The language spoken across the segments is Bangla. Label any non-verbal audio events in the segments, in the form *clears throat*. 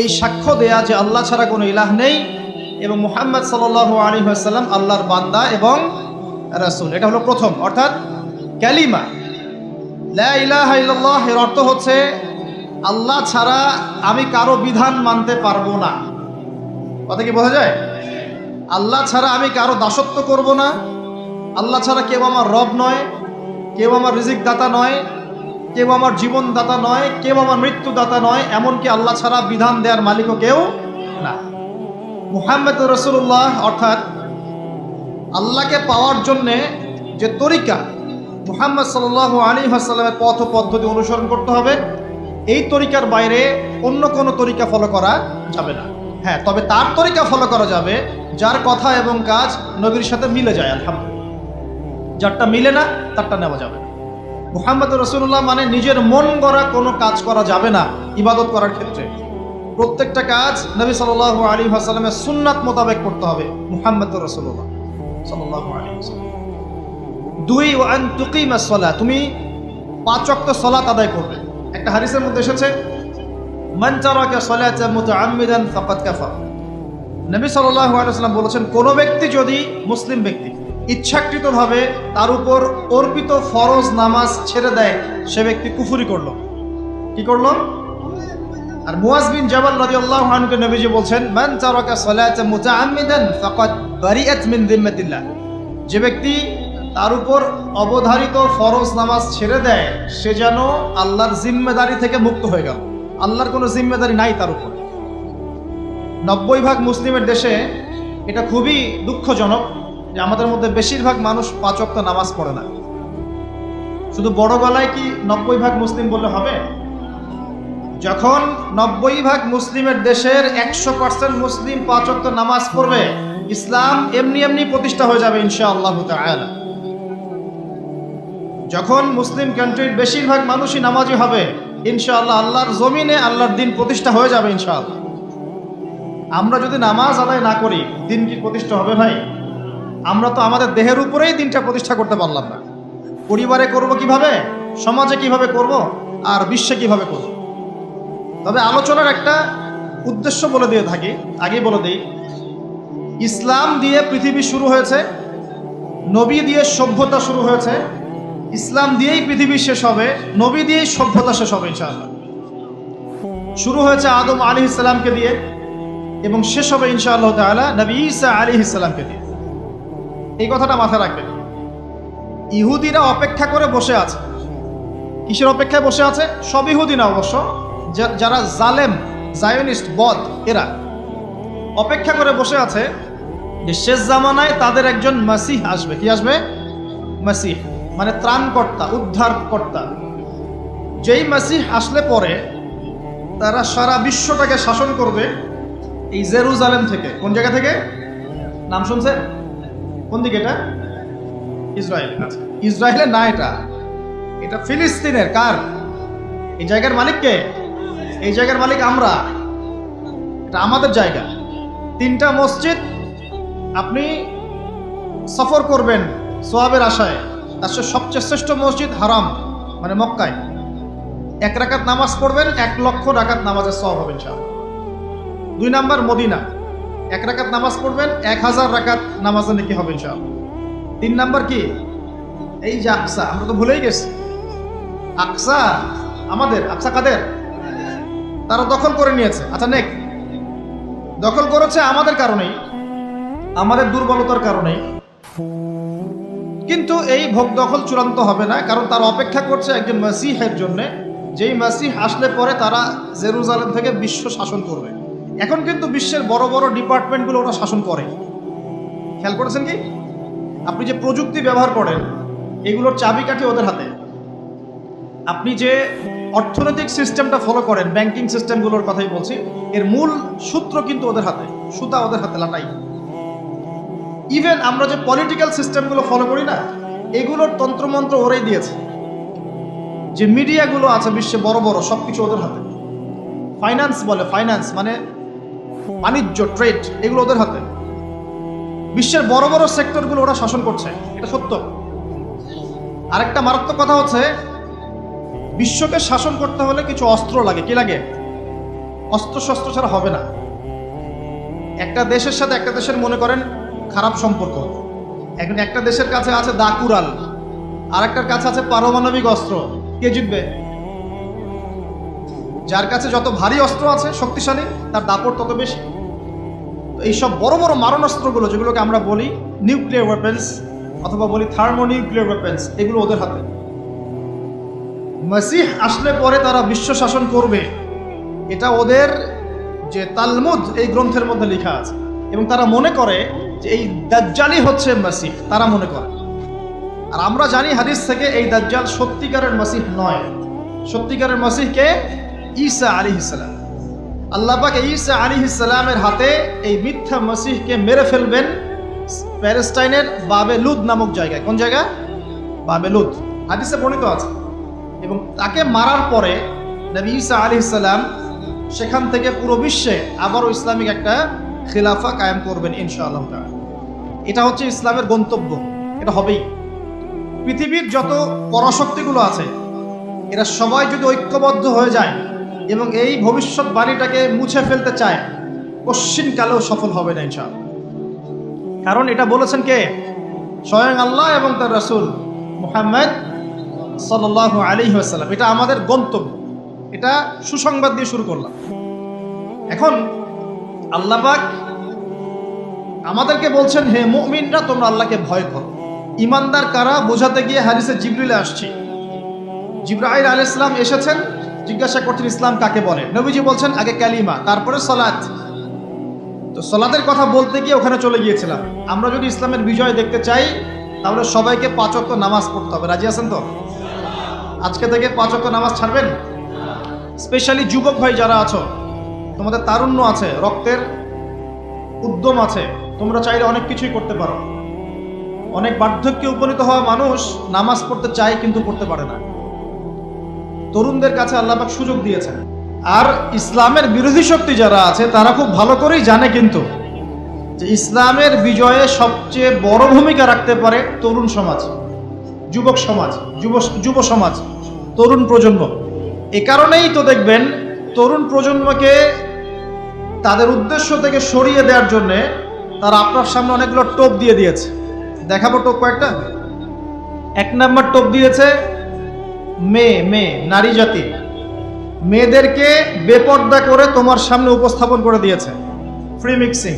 এই সাক্ষ্য দেয়া যে আল্লাহ ছাড়া কোনো ইলাহ নেই এবং মুহাম্মদ সাল আলী আসাল্লাম আল্লাহর বান্দা এবং রাসূল। এটা হলো প্রথম, অর্থাৎ ক্যালিমা। লা ইলাহা ইল্লাল্লাহ এর অর্থ হচ্ছে, আল্লাহ ছাড়া আমি কারও বিধান মানতে পারব না। কথা কি বোঝা যায়? আল্লাহ ছাড়া আমি কারও দাসত্ব করব না। আল্লাহ ছাড়া কেউ আমার রব নয়, কেউ আমার রিজিক দাতা নয় কেউ আমার জীবন দাতা নয়, কেউ আমার মৃত্যু দাতা নয়, এমনকি আল্লাহ ছাড়া বিধান দেওয়ার মালিকও কেউ না। মুহাম্মদ রসুল্লাহ অর্থাৎ আল্লাহকে পাওয়ার জন্যে যে তরিকা মুহাম্মদ সাল্লাহ আলী হাসাল্লামের পথ পদ্ধতি অনুসরণ করতে হবে, এই তরিকার বাইরে অন্য কোনো তরিকা ফলো করা যাবে না। হ্যাঁ তবে তার তরিকা ফলো করা যাবে, যার কথা এবং কাজ নবীর সাথে মিলে যায়, আলহামদুলিল্লাহ। যারটা মিলে না, তারটা নেওয়া যাবে মুহাম্মদ রসুল্লাহ মানে নিজের মন গড়া কোনো কাজ করা যাবে না ইবাদত করার ক্ষেত্রে। প্রত্যেকটা কাজ নবী সাল আলী হাসালামের সুন্নাত মোতাবেক করতে হবে মুহাম্মদ রসুল্লাহ দুই ওয়ান তুকিমা সলা, তুমি পাঁচ অক্ত সলাত আদায় করবে। একটা হারিসের মধ্যে এসেছে, মান চারাকা সলাতা ফাকাদ কাফার। নবী ওয়াসাল্লাম বলেছেন, কোন ব্যক্তি যদি মুসলিম ব্যক্তি ইচ্ছাকৃতভাবে তার উপর অর্পিত ফরজ নামাজ ছেড়ে দেয় সে ব্যক্তি কুফুরি করল। কি করল? আর মুয়াজ বিন জাবাল রাদিয়াল্লাহু আনহুকে নবীজি বলছেন, মান তারাকা সালাতা মুতাআম্মিদান ফাকাদ বারিআত মিন যিম্মাতিল্লাহ। যে ব্যক্তি তার উপর অবধারিত ফরজ নামাজ ছেড়ে দেয়, সে যেন আল্লাহর জিম্মেদারি থেকে মুক্ত হয়ে গেল। আল্লাহর কোনো জিম্মেদারি নাই তার উপর। নব্বই ভাগ মুসলিমের দেশে এটা খুবই দুঃখজনক। যে আমাদের মধ্যে বেশিরভাগ মানুষ পাঁচ ওয়াক্ত নামাজ পড়ে না। শুধু বড় গলায় কি নব্বই ভাগ মুসলিম বললে হবে? যখন নব্বই ভাগ মুসলিমের দেশের একশো পার্সেন্ট মুসলিম পাঁচ ওয়াক্ত নামাজ পড়বে, ইসলাম এমনি এমনি প্রতিষ্ঠা হয়ে যাবে ইনশা আল্লাহ যখন মুসলিম কান্ট্রির বেশিরভাগ মানুষই নামাজি হবে, ইনশাআল্লাহ আল্লাহর জমিনে আল্লাহর দিন প্রতিষ্ঠা হয়ে যাবে ইনশাআল্লাহ। আমরা যদি নামাজ আদায় না করি, দিন কি প্রতিষ্ঠা হবে ভাই? আমরা তো আমাদের দেহের উপরেই দিনটা প্রতিষ্ঠা করতে পারলাম না। পরিবারে করব কীভাবে? সমাজে কীভাবে করব? আর বিশ্বে কীভাবে করব? তবে আলোচনার একটা উদ্দেশ্য বলে দিয়ে থাকি, আগেই বলে দিই। ইসলাম দিয়ে পৃথিবী শুরু হয়েছে, নবী দিয়ে সভ্যতা শুরু হয়েছে। ইসলাম দিয়েই পৃথিবী শেষ হবে, নবী দিয়েই সভ্যতা শেষ হবে, ইনশাআল্লাহ। শুরু হয়েছে আদম আলী ইসলামকে দিয়ে, এবং শেষ হবে ইনশাআল্লাহ তাআলা নবী ঈসা আলী ইসলামকে দিয়ে। এই কথাটা মাথায় রাখবেন। ইহুদিরা অপেক্ষা করে বসে আছে। কিসের অপেক্ষায় বসে আছে? সব ইহুদি না অবশ্য যারা জালেম, জায়নিস্ট, বদ, এরা। অপেক্ষা করে বসে আছে যে শেষ জামানায় তাদের একজন মাসিহ আসবে। কি আসবে? মাসিহ মানে ত্রাণকর্তা, উদ্ধারকর্তা। যেই মাসিহ আসলে পরে তারা সারা বিশ্বটাকে শাসন করবে এই জেরুজালেম থেকে। কোন জায়গা থেকে? নাম শুনছেন? কোন দিকে এটা? ইসরায়েল। আচ্ছা ইসরায়েলের না এটা। এটা ফিলিস্তিনের, কার? এই জায়গার মালিক কে? এই জায়গার মালিক আমরা। এটা আমাদের জায়গা। তিনটা মসজিদ আপনি সফর করবেন সোয়াবের আশায়। তার সবচেয়ে শ্রেষ্ঠ মসজিদ হারাম মানে মক্কায়। এক রাকাত নামাজ পড়বেন, এক লক্ষ রাকাত নামাজের সব হবে দুই নাম্বার মদিনা। এক রাকাত নামাজ পড়বেন, এক হাজার রাকাত নামাজে নাকি হবে ইনশাআল্লাহ। তিন নাম্বার কি? এই যে আকসা, আমরা তো ভুলেই গেছি। আকসা আমাদের, আকসা কাদের? তারা দখল করে নিয়েছে। আচ্ছা নেক। দখল করেছে আমাদের কারণেই, আমাদের দুর্বলতার কারণেই। কিন্তু এই ভোগ দখল চূড়ান্ত হবে না, কারণ তারা অপেক্ষা করছে একজন মাসিহের জন্য। যেই মাসিহ আসলে পরে তারা জেরুজালেম থেকে বিশ্ব শাসন করবে। এখন কিন্তু বিশ্বের বড় বড় ডিপার্টমেন্টগুলো ওরা শাসন করে। খেয়াল করেছেন কি? আপনি যে প্রযুক্তি ব্যবহার করেন, এগুলোর চাবিকাঠি ওদের হাতে। আপনি যে অর্থনৈতিক সিস্টেমটা ফলো করেন ব্যাংকিং সিস্টেমগুলোর কথাই বলছি, এর মূল সূত্র কিন্তু ওদের হাতে, সুতা ওদের হাতে, লাটাই। ইভেন আমরা যে পলিটিক্যাল সিস্টেমগুলো ফলো করি না, এগুলোর তন্ত্রমন্ত্র ওরাই দিয়েছে। যে মিডিয়াগুলো আছে বিশ্বে বড় বড় সব কিছু ওদের হাতে। ফাইন্যান্স বলে ফাইন্যান্স মানে বাণিজ্য ট্রেড এগুলো ওদের হাতে। বিশ্বের বড় বড় সেক্টরগুলো ওরা শাসন করছে, এটা সত্য। আরেকটা মারাত্মক কথা হচ্ছে, বিশ্বকে শাসন করতে হলে কিছু অস্ত্র লাগে। কি লাগে? অস্ত্র শস্ত্র ছাড়া হবে না। একটা দেশের সাথে একটা দেশের মনে করেন, খারাপ সম্পর্ক। এখন একটা দেশের কাছে আছে দাকুরাল আর একটার কাছে আছে পারমাণবিক অস্ত্র। কে জিতবে? যার কাছে যত ভারী অস্ত্র আছে শক্তিশালী, তার দাপট তত বেশি। এইসব বড় বড় মারণাস্ত্রগুলো, যেগুলোকে আমরা বলি নিউক্লিয়ার ওয়েপেন্স অথবা বলি থার্মো নিউক্লিয়ার ওয়েপেন্স এগুলো ওদের হাতে। মসিহ আসলে পরে তারা বিশ্ব শাসন করবে। এটা ওদের যে তালমুদ, এই গ্রন্থের মধ্যে লেখা আছে। এবং তারা মনে করে যে এই দাজ্জালই হচ্ছে মসিহ, তারা মনে করে। আর আমরা জানি হাদিস থেকে এই দাজ্জাল সত্যিকারের মসিহ নয়। সত্যিকারের মসিহকে ঈসা আলী ইসলাম আল্লাহ পাক ঈসা আলী ইসলামের হাতে এই মিথ্যা মসিহকে মেরে ফেলবেন প্যালেস্টাইনের বাবে লুদ নামক জায়গায়। কোন জায়গা? বাবে লুদ হাদিসে বর্ণিত আছে। এবং তাকে মারার পরে নবী ঈসা আলী ইসলাম সেখান থেকে পুরো বিশ্বে আবারও ইসলামিক একটা খিলাফা কায়েম করবেন ইনশাআল্লাহ। এটা হচ্ছে ইসলামের গন্তব্য। এটা হবেই। পৃথিবীর যত পরাশক্তিগুলো আছে, এরা সবাই যদি ঐক্যবদ্ধ হয়ে যায় এবং এই ভবিষ্যৎ ভবিষ্যৎবাণীটাকে মুছে ফেলতে চায়, কশ্চিনকালেও সফল হবে না ইনশাআল্লাহ। কারণ এটা বলেছেন কে? স্বয়ং আল্লাহ এবং তার রাসূল মুহাম্মদ সাল্লাল্লাহু আলাইহি ওয়াসাল্লাম। এটা আমাদের গন্তব্য। এটা সুসংবাদ দিয়ে শুরু করলাম। এখন আল্লাহ পাক আমাদেরকে বলছেন, হে মুমিনরা, তোমরা আল্লাহকে ভয় করো। ইমানদার কারা? বোঝাতে গিয়ে হারিসে জিবরিলে আসছি। জিব্রাহিল আলাইহিস সালাম এসেছেন জিজ্ঞাসা করছেন, ইসলাম কাকে বলে? নবীজি বলছেন, আগে ক্যালিমা তারপরে সলাৎ। তো সলাতের কথা বলতে গিয়ে ওখানে চলে গিয়েছিলাম। আমরা যদি ইসলামের বিজয় দেখতে চাই, তাহলে সবাইকে পাঁচ ওয়াক্ত নামাজ পড়তে হবে। রাজি আছেন তো? আজকে থেকে পাঁচ ওয়াক্ত নামাজ ছাড়বেন? স্পেশালি যুবক ভাই যারা আছো, তোমাদের তারুণ্য আছে, রক্তের উদ্যম আছে, তোমরা চাইলে অনেক কিছুই করতে পারো। অনেক বার্ধক্যে উপনীত হওয়া মানুষ নামাজ পড়তে চায় কিন্তু পড়তে পারে না। তরুণদের কাছে আল্লাপাক সুযোগ দিয়েছেন। আর ইসলামের বিরোধী শক্তি যারা আছে, তারা খুব ভালো করেই জানে কিন্তু যে ইসলামের বিজয়ে সবচেয়ে বড় ভূমিকা রাখতে পারে তরুণ সমাজ, যুবক সমাজ, যুব যুব সমাজ, তরুণ প্রজন্ম। এ কারণেই তো দেখবেন তরুণ প্রজন্মকে তাদের উদ্দেশ্য থেকে সরিয়ে দেওয়ার জন্যে তারা আপনার সামনে অনেকগুলো টোপ দিয়ে দিয়েছে। দেখাবো টোপ কয়েকটা। এক নাম্বার টোপ দিয়েছে মেয়ে মেয়ে, নারী জাতি। মেয়েদেরকে বেপর্দা করে তোমার সামনে উপস্থাপন করে দিয়েছে। ফ্রি মিক্সিং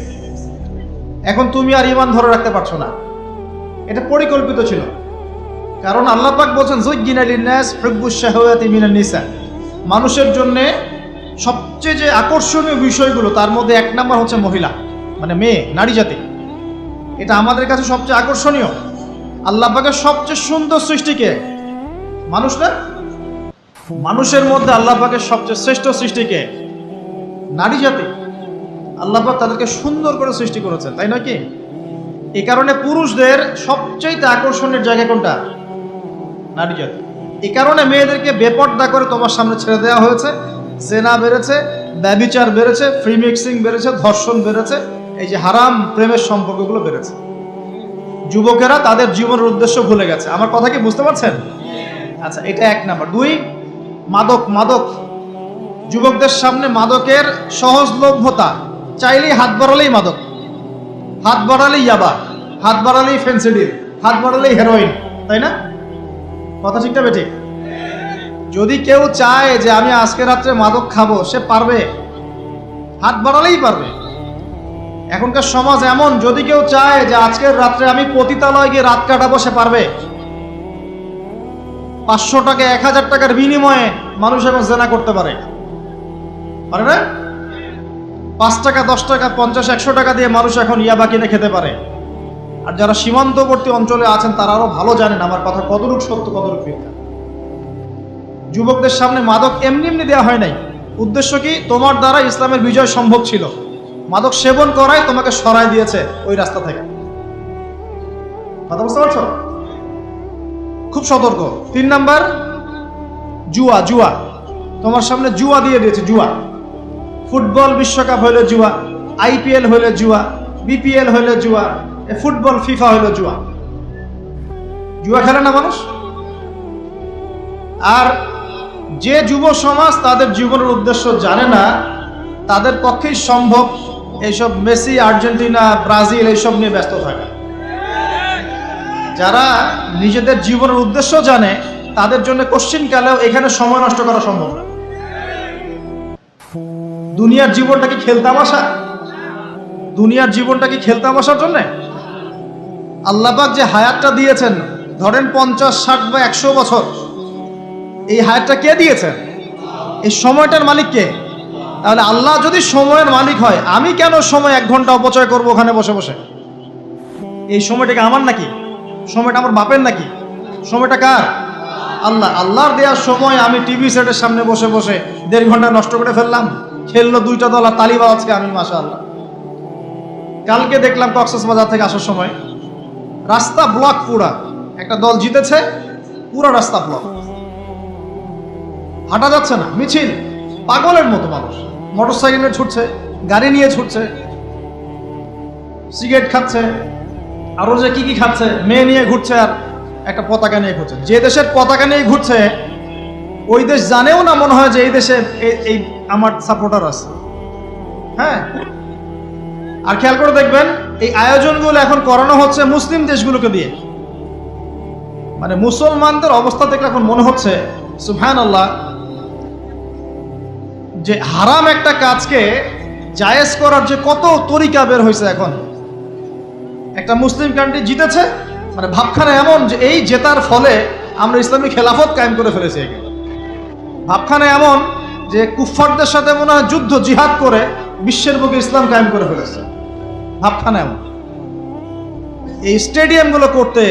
এখন তুমি আর ইমান ধরে রাখতে পারছ না। এটা পরিকল্পিত ছিল। কারণ আল্লাহ পাক বলছেন জুজ্জিনা লিন্নাস হুব্বুশ শাহাওয়াতি মিনান নিসা। মানুষের জন্য সবচেয়ে যে আকর্ষণীয় বিষয়গুলো, তার মধ্যে এক নাম্বার হচ্ছে মহিলা মানে মেয়ে, নারী জাতি। এটা আমাদের কাছে সবচেয়ে আকর্ষণীয়। আল্লাহ পাকের সবচেয়ে সুন্দর সৃষ্টিকে মানুষ না মানুষের মধ্যে আল্লাহ পাকের সবচেয়ে শ্রেষ্ঠ সৃষ্টিকে নারী জাতি। আল্লাহ পাক তাদেরকে সুন্দর করে সৃষ্টি করেছেন, তাই নয় কি? এই কারণে পুরুষদের সবচেয়ে আকর্ষণের জায়গা কোনটা? নারী জাতি। এ কারণে মেয়েদেরকে বেপর্দা করে তোমার সামনে ছেড়ে দেওয়া হয়েছে, জেনা বেড়েছে, ব্যবিচার বেড়েছে ফ্রি মিক্সিং বেড়েছে, ধর্ষণ বেড়েছে, এই যে হারাম প্রেমের সম্পর্কগুলো বেড়েছে। যুবকেরা তাদের জীবনের উদ্দেশ্য ভুলে গেছে। আমার কথা কি বুঝতে পারছেন? আচ্ছা এটা এক নাম্বার। দুই, মাদক মাদক। যুবকদের সামনে মাদকের সহজলভ্যতা। চাইলেই হাত বাড়ালেই মাদক। হাত বাড়ালেই ইয়াবা। হাত বাড়ালেই ফেন্সিডিল। হাত বাড়ালেই হেরোইন। তাই না? কথা ঠিকটা বেঠিক যদি কেউ চায় যে আমি আজকে রাত্রে মাদক খাব, সে পারবে। হাত বাড়ালেই পারবে। এখনকার সমাজ এমন, যদি কেউ চায় যে আজকের রাত্রে আমি পতিতালয় গিয়ে রাত কাটাবো, সে পারবে। পাঁচশো টাকা, এক হাজার টাকার বিনিময়ে মানুষ এখন জেনা করতে পারে। পারে না? পাঁচ টাকা, দশ টাকা, পঞ্চাশ, একশো টাকা দিয়ে মানুষ এখন ইয়াবা কিনে খেতে পারে। আর যারা সীমান্তবর্তী অঞ্চলে আছেন, তারা আরও ভালো জানেন, আমার কথা কতটুক সত্য, কতটুক মিথ্যা। যুবকদের সামনে মাদক এমনি এমনি দেওয়া হয় নাই। উদ্দেশ্য কি? তোমার দ্বারা ইসলামের বিজয় সম্ভব ছিল। মাদক সেবন করাই তোমাকে সরাই দিয়েছে ওই রাস্তা থেকে। কথা বুঝতে পারছ? খুব সতর্ক। তিন নাম্বার, জুয়া জুয়া। তোমার সামনে জুয়া দিয়ে দিয়েছে, জুয়া। ফুটবল বিশ্বকাপ হইলে জুয়া, আইপিএল হইলে জুয়া, বিপিএল হইলে জুয়া ফুটবল, ফিফা হইলে জুয়া। জুয়া খেলে না মানুষ? আর যে যুব সমাজ তাদের জীবনের উদ্দেশ্য জানে না, তাদের পক্ষেই সম্ভব এইসব মেসি, আর্জেন্টিনা, ব্রাজিল এইসব নিয়ে ব্যস্ত থাকা। যারা নিজেদের জীবনের উদ্দেশ্য জানে, তাদের জন্য কোশ্চিনকালেও এখানে সময় নষ্ট করা সম্ভব না। দুনিয়ার জীবনটা কি খেলতামাশা দুনিয়ার জীবনটা কি খেলতামাশার জন্যে? আল্লাহবাক যে হায়াতটা দিয়েছেন, ধরেন পঞ্চাশ, ষাট বা একশো বছর, এই হায়াতটা কে দিয়েছেন? এই সময়টার মালিক কে? তাহলে আল্লাহ যদি সময়ের মালিক হয়, আমি কেন সময় এক ঘণ্টা অপচয় করব ওখানে বসে বসে? এই সময়টাকে আমার নাকি? সময়টা আমার বাপের নাকি? সময়টা কার? আল্লাহ। আল্লাহর দেওয়ার সময় আমি টিভি সেটের সামনে বসে বসে দেড় ঘণ্টা নষ্ট করে ফেললাম। খেললো দুইটা দল আর তালিবা আজকে আমি মাসা আল্লাহ কালকে দেখলাম বাজার থেকে আসার সময় রাস্তা ব্লক পুরা। একটা দল জিতেছে, পুরো রাস্তা ব্লক হাঁটা যাচ্ছে না, মিছিল। পাগলের মতো মানুষ। মোটর সাইকেলে ছুটছে, গাড়ি নিয়ে ছুটছে, সিগারেট খাচ্ছে। আরও যে কি কি খাচ্ছে, মেয়ে নিয়ে ঘুরছে আর একটা পতাকা নিয়ে ঘুরছে। যে দেশের পতাকা নিয়ে ঘুরছে, ওই দেশ জানেও না মনে হয় যে এই দেশে এই- আমার সাপোর্টার আছে। হ্যাঁ? আর খেয়াল করে দেখবেন, এই আয়োজনগুলো এখন করানো হচ্ছে মুসলিম দেশগুলোকে দিয়ে। মানে মুসলমানদের অবস্থা দেখলে এখন মনে হচ্ছে সুফহান আল্লাহ যে হারাম একটা কাজকে জায়েজ করার যে কত তরিকা বের হয়েছে এখন। একটা মুসলিম কান্ট্রি জিতেছে মানে ভাবখানা এমন যে এই জেতার ফলে আমরা ইসলামী খেলাফত কায়েম করে ফেলেছি একে। ভাবখানা এমন যে কুফফারদের সাথে মনে হয় যুদ্ধ, জিহাদ করে বিশ্বের বুকে ইসলাম কায়েম করে ফেলেছে। ভাবখানা এমন। এই স্টেডিয়ামগুলো করতে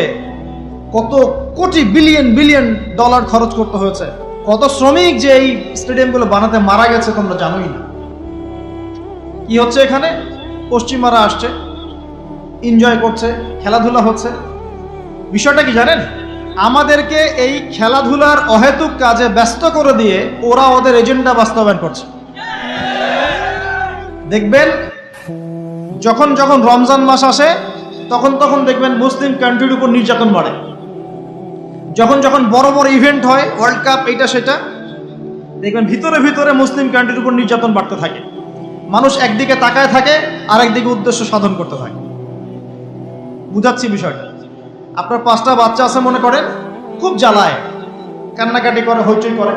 কত কোটি বিলিয়ন বিলিয়ন ডলার খরচ করতে হয়েছে। কত শ্রমিক যে এই স্টেডিয়ামগুলো বানাতে মারা গেছে তোমরা জানোই না। কি হচ্ছে এখানে? পশ্চিমারা আসছে। এনজয় করছে, খেলাধুলা হচ্ছে। বিষয়টা কি জানেন? আমাদেরকে এই খেলাধুলার অহেতুক কাজে ব্যস্ত করে দিয়ে ওরা ওদের এজেন্ডা বাস্তবায়ন করছে। দেখবেন, যখন যখন রমজান মাস আসে, তখন তখন দেখবেন মুসলিম কান্ট্রির উপর নির্যাতন বাড়ে। যখন যখন বড় বড় ইভেন্ট হয় ওয়ার্ল্ড কাপ এইটা সেটা, দেখবেন ভিতরে ভিতরে মুসলিম কান্ট্রির উপর নির্যাতন বাড়তে থাকে। মানুষ একদিকে তাকায় থাকে আর একদিকে উদ্দেশ্য সাধন করতে থাকে। বুঝাচ্ছি বিষয়টা। আপনার পাঁচটা বাচ্চা আছে মনে করেন, খুব জ্বালায়। কান্নাকাটি করে, হইচই করে।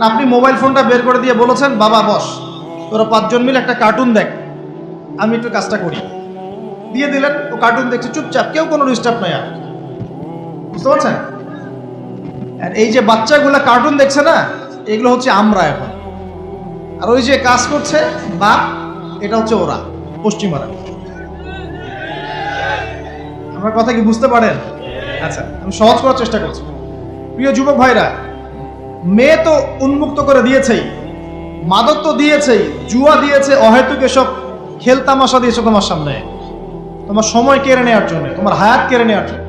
আপনি মোবাইল ফোনটা বের করে দিয়ে বলেছেন, বাবা, বস, তোরা পাঁচজন মিলে একটা কার্টুন দেখ। আমি একটু কাজটা করি। দিয়ে দিলেন, ও কার্টুন দেখছে, চুপচাপ, কেউ কোনো ডিস্টার্ব নাই আর। বুঝতে পারছেন? আর এই যে বাচ্চাগুলো কার্টুন দেখছে না, এগুলো হচ্ছে আমরা এখন। আর ওই যে কাজ করছে বাপ, এটা হচ্ছে ওরা পশ্চিমারা আমার কথা কি বুঝতে পারেন? আচ্ছা আমি সহজ করার চেষ্টা করছি। প্রিয় যুবক ভাইরা, মেয়ে তো উন্মুক্ত করে দিয়েছেই, মাদক তো দিয়েছেই, জুয়া দিয়েছে, অহেতুক এসব খেলতামাশা দিয়েছে তোমার সামনে। তোমার সময় কেড়ে নেওয়ার জন্য, তোমার হায়াত কেড়ে নেওয়ার জন্য।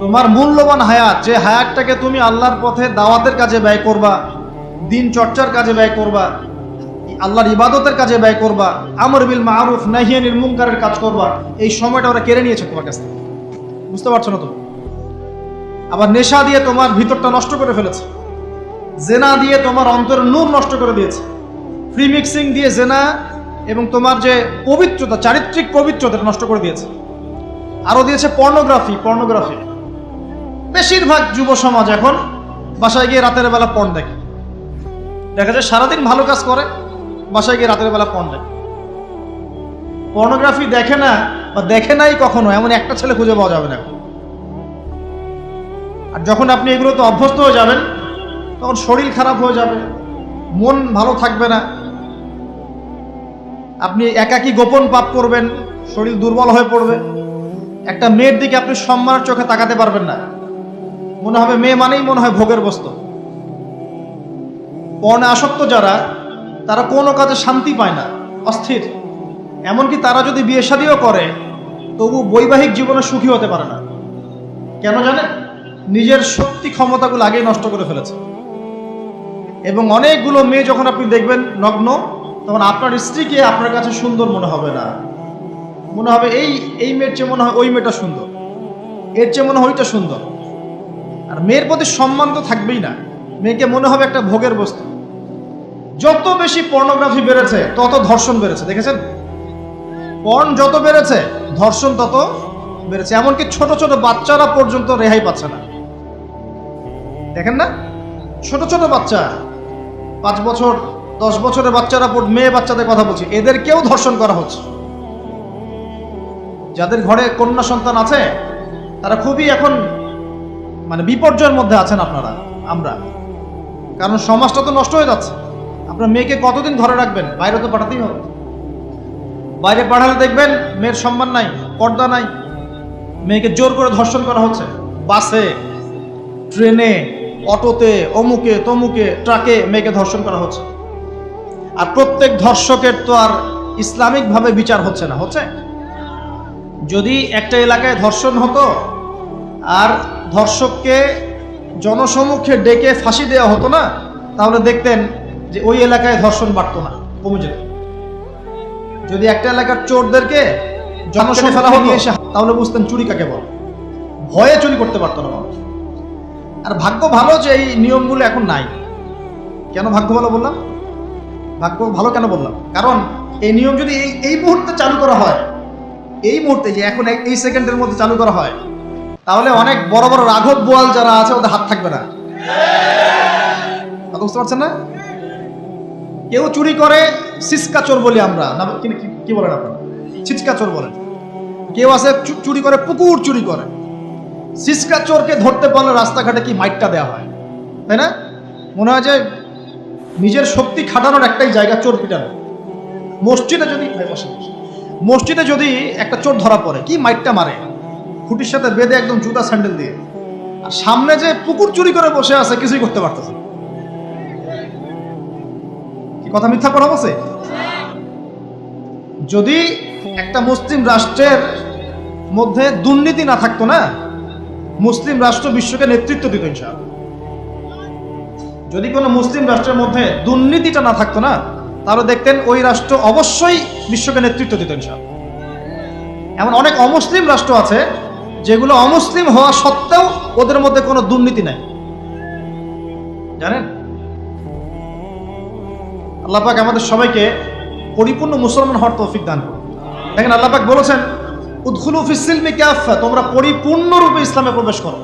তোমার মূল্যবান হায়াত, যে হায়াতটাকে তুমি আল্লাহর পথে দাওয়াতের কাজে ব্যয় করবা, দিন চর্চার কাজে ব্যয় করবা আল্লাহর ইবাদতের কাজে ব্যয় করবা, আমর বিল মারুফ নাহিয়ানির মুনকারের কাজ করবা, এই সময়টা ওরা কেড়ে নিয়েছে তোমার কাছ থেকে। বুঝতে পারছ না তুমি আবার নেশা দিয়ে তোমার ভিতরটা নষ্ট করে ফেলেছে। জেনা দিয়ে তোমার অন্তরের নূর নষ্ট করে দিয়েছে। ফ্রি মিক্সিং দিয়ে জেনা এবং তোমার যে পবিত্রতা, চারিত্রিক পবিত্রতা নষ্ট করে দিয়েছে। আরও দিয়েছে পর্নোগ্রাফি পর্নোগ্রাফি। বেশিরভাগ যুব সমাজ এখন বাসায় গিয়ে রাতের বেলা পর্ন দেখে। দেখা যায় সারাদিন ভালো কাজ করে বাসায় গিয়ে রাতের বেলা পর্ন দেখে। পর্নোগ্রাফি দেখে না বা দেখে নাই কখনো, এমন একটা ছেলে খুঁজে পাওয়া যাবে না আর যখন আপনি এগুলো তো অভ্যস্ত হয়ে যাবেন, তখন শরীর খারাপ হয়ে যাবে, মন ভালো থাকবে না। আপনি একাকী গোপন পাপ করবেন, শরীর দুর্বল হয়ে পড়বে। একটা মেয়ের দিকে আপনি সম্মানের চোখে তাকাতে পারবেন না। মনে হবে মেয়ে মানেই মনে হয় ভোগের বস্তু। পর্ণে আসক্ত যারা তারা কোনো কাজে শান্তি পায় না, অস্থির। এমনকি তারা যদি বিয়ে শাদিও করে, তবু বৈবাহিক জীবনে সুখী হতে পারে না। কেন জানেন? নিজের শক্তি ক্ষমতাগুলো আগেই নষ্ট করে ফেলেছে। এবং অনেকগুলো মেয়ে যখন আপনি দেখবেন নগ্ন, তখন আপনার স্ত্রীকে আপনার কাছে সুন্দর মনে হবে না। মনে হবে, এই এই মেয়ের চেয়ে মনে হয় ওই মেয়েটা সুন্দর। এর চেয়ে মনে হয় ওইটা সুন্দর। আর মেয়ের প্রতি সম্মান তো থাকবেই না। মেয়েকে মনে হবে একটা ভোগের বস্তু। যত বেশি পর্নোগ্রাফি বেড়েছে, তত ধর্ষণ বেড়েছে, দেখেছেন? পর্ন যত বেড়েছে, ধর্ষণ তত বেড়েছে, এমনকি ছোট ছোট বাচ্চারা পর্যন্ত রেহাই পাচ্ছে না। দেখেন না? ছোট ছোট বাচ্চা, পাঁচ বছর, দশ বছরের বাচ্চারা মেয়ে বাচ্চাদের কথা বলছি, এদেরকেও ধর্ষণ করা হচ্ছে। যাদের ঘরে কন্যা সন্তান আছে, তারা খুবই এখন মানে বিপর্যয়ের মধ্যে আছেন আপনারা, আমরা। কারণ সমাজটা তো নষ্ট হয়ে যাচ্ছে। আপনার মেয়েকে কতদিন ঘরে রাখবেন? বাইরে তো পাঠাতেই হবে। বাইরে পাঠালে দেখবেন মেয়ের সম্মান নাই, পর্দা নাই। মেয়েকে জোর করে ধর্ষণ করা হচ্ছে। বাসে, ট্রেনে, অটোতে, অমুকে, তমুকে, ট্রাকে মেয়েকে ধর্ষণ করা হচ্ছে। আর প্রত্যেক ধর্ষকের তো আর ইসলামিকভাবে বিচার হচ্ছে না, হচ্ছে? যদি একটা এলাকায় ধর্ষণ হতো, আর ধর্ষককে জনসমুখে ডেকে ফাঁসি দেওয়া হতো না, তাহলে দেখতেন যে ওই এলাকায় ধর্ষণ বাড়তো না কমে যেত। যদি একটা এলাকার চোরদেরকে জনসমুখে ফেলা হতো তাহলে বুঝতেন চুরি কাকে বল? ভয়ে চুরি করতে পারতো না মানুষ। আর ভাগ্য ভালো যে এই নিয়মগুলো এখন নাই। কেন ভাগ্য ভালো বললাম? ভাগ্য ভালো কেন বললাম? কারণ এই নিয়ম যদি এই এই মুহূর্তে চালু করা হয় এই মুহূর্তে যে এখন এই সেকেন্ডের মধ্যে চালু করা হয় তাহলে অনেক বড় বড় রাঘব বোয়াল যারা আছে ওদের হাত থাকবে না। কথা বুঝতে পারছেন না? কেউ চুরি করে সিসকা চোর বলি আমরা। না, কি বলেন আপনারা ছিচকা চোর বলেন। কেউ আছে চুরি করে, পুকুর চুরি করে। সিসকা চোরকে ধরতে পারলে রাস্তাঘাটে কি মাইটটা দেওয়া হয়? তাই না? মনে হয় যে নিজের শক্তি খাটানোর একটাই জায়গা চোর পিটানো। মসজিদে যদি। মসজিদে যদি একটা চোর ধরা পড়ে, কি মাইটটা মারে? খুঁটির সাথে বেঁধে একদম জুতা স্যান্ডেল দিয়ে। আর সামনে যে পুকুর চুরি করে বসে আছে, কিছুই করতে পারতেছে কথা মিথ্যা করা বসে যদি একটা মুসলিম রাষ্ট্রের মধ্যে দুর্নীতি না থাকতো না, মুসলিম রাষ্ট্র বিশ্বকে নেতৃত্ব দিত ইনশাআল্লাহ। যদি কোনো মুসলিম রাষ্ট্রের মধ্যে দুর্নীতিটা না থাকতো না, তাহলে দেখতেন ওই রাষ্ট্র অবশ্যই বিশ্বকে নেতৃত্ব দিত ইনশাআল্লাহ। এমন অনেক অমুসলিম রাষ্ট্র আছে, যেগুলো অমুসলিম হওয়া সত্ত্বেও ওদের মধ্যে কোনো দুর্নীতি নাই। জানেন? আল্লাহ পাক আমাদের সবাইকে পরিপূর্ণ মুসলমান হওয়ার তৌফিক দান করুন। দেখেন আল্লাহ পাক বলেছেন, উদ্খুলু ফিসিলমি কাফা তোমরা পরিপূর্ণরূপে ইসলামে প্রবেশ করো।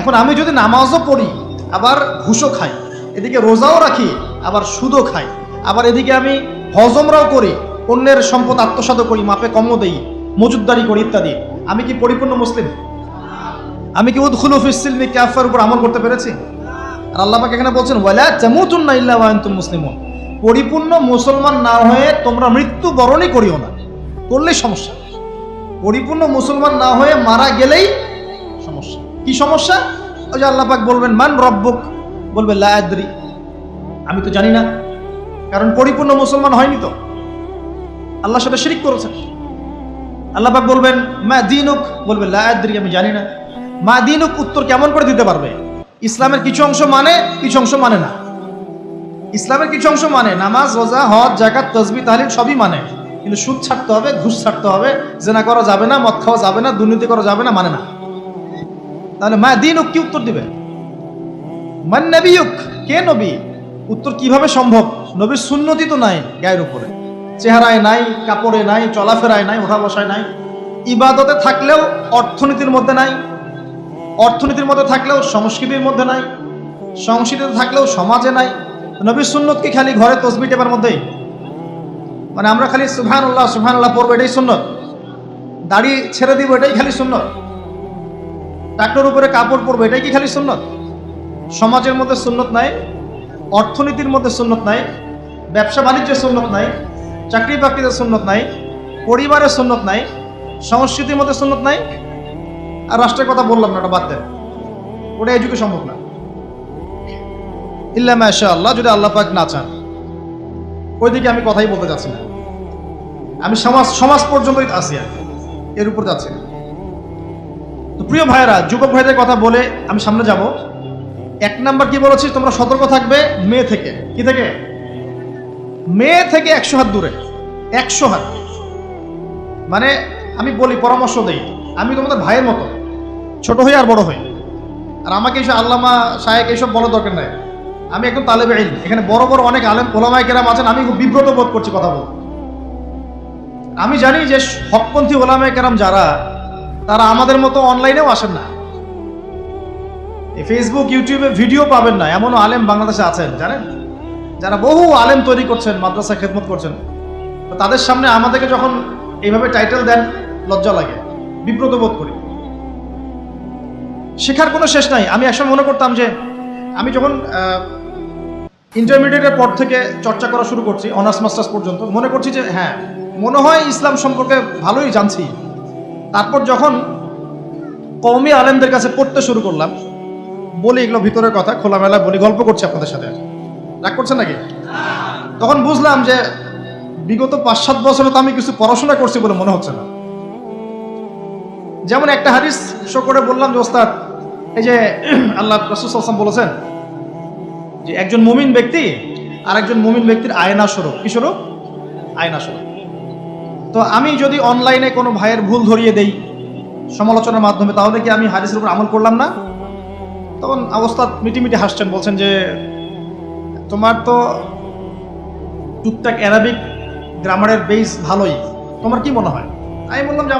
এখন আমি যদি নামাজও পড়ি, আবার ঘুষও খাই, এদিকে রোজাও রাখি, আবার সুদও খাই, আবার এদিকে আমি হজমরাও করি, অন্যের সম্পদ আত্মসাত করি, মাপে কমও দেই, মজুদদারি করি ইত্যাদি, আমি কি পরিপূর্ণ মুসলিম? আমি কি উদ্খুলু ফিসিলমি কাফার উপর আমল করতে পেরেছি? আর আল্লাহ পাক এখানে বলছেন, ওয়ালা তামুতুন্না ইল্লা ওয়া আনতুম মুসলিমুন। পরিপূর্ণ মুসলমান না হয়ে তোমরা মৃত্যু বরণই করিও না। করলেই সমস্যা। পরিপূর্ণ মুসলমান না হয়ে মারা গেলেই সমস্যা। কি সমস্যা? ওই যে আল্লাহ পাক বলবেন, মান রব্বুক? বলবে, লা আদ্রি। আমি তো জানি না, কারণ পরিপূর্ণ মুসলমান হয়নি তো। আল্লাহ সাথে শিরিক করেছে। আল্লাহ পাক বলবেন, মা দিনুক? বলবে, লা আদ্রি, আমি জানি না। মা দিনুক উত্তর কেমন করে দিতে পারবে? ইসলামের কিছু অংশ মানে কিছু অংশ মানে না। ইসলামের কিছু অংশ মানে নামাজ, রোজা, হজ জাকাত তসবি তাহলিল সবই মানে। কিন্তু সুদ ছাড়তে হবে, ঘুষ ছাড়তে হবে, জেনা করা যাবে না, মদ খাওয়া যাবে না, দুর্নীতি করা যাবে না মানে না। তাহলে মা দিন কি উত্তর দিবে? মান নবীক কে নবী? উত্তর কীভাবে সম্ভব? নবীর সুন্নতি তো নাই গায়ের উপরে। চেহারায় নাই, কাপড়ে নাই, চলাফেরায় নাই, ওঠা বসায় নাই। ইবাদতে থাকলেও অর্থনীতির মধ্যে নাই। অর্থনীতির মধ্যে থাকলেও সংস্কৃতির মধ্যে নাই। সংস্কৃতিতে থাকলেও সমাজে নাই। নবীর সুন্নত কি খালি ঘরে তসবি টেপার মধ্যেই? মানে আমরা খালি সুহান আল্লাহ সুহান আল্লাহ পড়ব, এটাই সুন্নত। দাড়ি ছেড়ে দিব, এটাই খালি সুন্নত। ট্রাক্টর উপরে কাপড় পরবো, এটাই কি খালি সুন্নত? সমাজের মধ্যে সুন্নত নাই, অর্থনীতির মধ্যে সুন্নত নাই, ব্যবসা বাণিজ্যের সুন্নত নাই, চাকরি বাকরিতে সুন্নত নাই পরিবারের সুন্নত নাই, সংস্কৃতির মধ্যে সুন্নত নাই। আর রাষ্ট্রের কথা বললাম না, ওটা বাদ দেন। ওটা এযুগে সম্ভব না। ইল্লা মাশা আল্লাহ যদি আল্লাহ পাক না চান। ওইদিকে আমি কথাই বলতে যাচ্ছি না। আমি সমাজ সমাজ পর্যন্তই আছি আর এর উপর যাচ্ছি না। তো প্রিয় ভাইয়েরা, যুবক ভাইদের কথা বলে আমি সামনে যাব। এক নাম্বার কি বলেছি, তোমরা সতর্ক থাকবে মেয়ে থেকে। কি থেকে? মেয়ে থেকে একশো হাত দূরে। একশো হাত। মানে আমি বলি, পরামর্শ দেই। আমি তোমাদের ভাইয়ের মতো। ছোট হই আর বড় হই। আর আমাকে এইসব আল্লামা সাহেব এইসব বলার দরকার নাই। আমি একজন তালেবে ইলম। এখানে বড় বড় অনেক আলেম ওলামাই কেরাম আছেন, আমি খুব বিব্রত বোধ করছি কথা বল আমি জানি যে হকপন্থী ওলামাই কেরাম যারা, তারা আমাদের মতো অনলাইনেও আসেন না। ফেসবুক ইউটিউবে ভিডিও পাবেন না, এমনও আলেম বাংলাদেশে আছেন, জানেন? যারা বহু আলেম তৈরি করছেন মাদ্রাসা খেদমত করছেন তাদের সামনে আমাদেরকে যখন এইভাবে টাইটেল দেন, লজ্জা লাগে, বিব্রত বোধ করি। শেখার কোনো শেষ নাই। আমি একসময় মনে করতাম যে, আমি যখন ইন্টারমিডিয়েটের পর থেকে চর্চা করা শুরু করছি অনার্স মাস্টার্স পর্যন্ত। মনে করছি যে হ্যাঁ মনে হয় ইসলাম সম্পর্কে ভালোই জানছি। তারপর যখন কওমি আলেমদের কাছে পড়তে শুরু করলাম, বলি এগুলো ভিতরের কথা, খোলামেলা বলি, গল্প করছি আপনাদের সাথে। রাগ করছেন নাকি? তখন বুঝলাম যে, বিগত পাঁচ সাত বছরে তো আমি কিছু পড়াশোনা করছি বলে মনে হচ্ছে না। যেমন একটা হাদিস শো করে বললাম যে, ওস্তাদ, এই যে, *clears throat* আল্লাহ রসুলাম বলেছেন যে একজন মুমিন ব্যক্তি আর একজন মুমিন ব্যক্তির আয়না স্বরূপ। কি স্বরূপ? আয়না স্বরূপ। তো আমি যদি অনলাইনে কোনো ভাইয়ের ভুল ধরিয়ে দেই সমালোচনার মাধ্যমে, তাহলে কি আমি হাদিসের উপর আমল করলাম না? তখন অবস্থা মিটিমিটি হাসছেন, বলছেন যে তোমার তো টুকটাক অ্যারাবিক গ্রামারের বেস ভালোই। তোমার কি মনে হয়? আমি বললাম যে